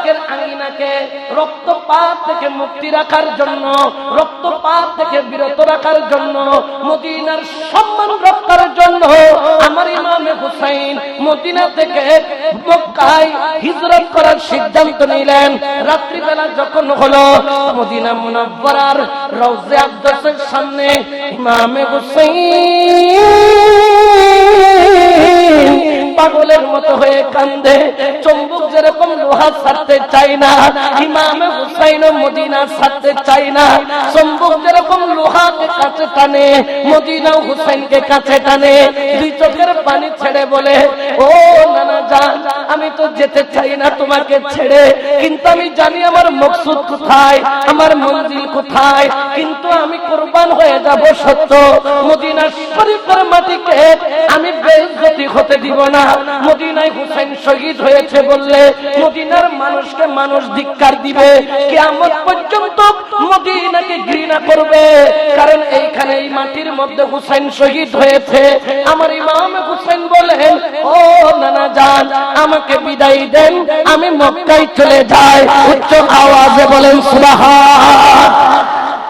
পাকের আঙিনাকে রক্তপাত থেকে মুক্তি রাখার জন্য, রক্তপাত থেকে বিরত রাখার জন্য, মদিনার সম্মান রক্ষার জন্য আমার ইমামে হুসাইন মদিনা থেকে মক্কায় হিজরত করার সিদ্ধান্ত নিলেন। রাত্রিবেলা যখন হলো, মদিনা মুনাব্বরার রওজে আকদাসের সামনে ইমামে হুসাইন পাগলের মতো হয়ে কান্দে চম্বুক যেরকম লোহা ছাড়তে চাই না, ইমামে হুসাইন মদিনা ছাড়তে চাই না চম্বুক যেরকম লোহাকে কাছে টানে, মদিনা হুসাইনকে কাছে টানে, দুই চোখের পানি ছেড়ে বলে, ও নানা যান আমি তো যেতে চাই না তোমাকে ছেড়ে, কিন্তু আমি জানি আমার মকসুদ কোথায়, আমার মন্দির কোথায়, কিন্তু আমি কোরবান হয়ে যাব সত্য। মদিনা শরীফের মাটিকে আমি হতে দিব না। মদিনায় হুসেন শহীদ হয়েছে বললে মদিনার মানুষকে মানুষ ধিক্কার দিবে। কেমন পর্যন্ত মদিনাকে ঘৃণা করবে। কারণ এইখানে এই মাটির মধ্যে হুসেন শহীদ হয়েছে। আমার ইমাম হুসেন বলেন ও নানা যান আমাকে বিদায় দেন, আমি মক্কায় চলে যাই। উচ্চ আওয়াজে বলেন সুবাহ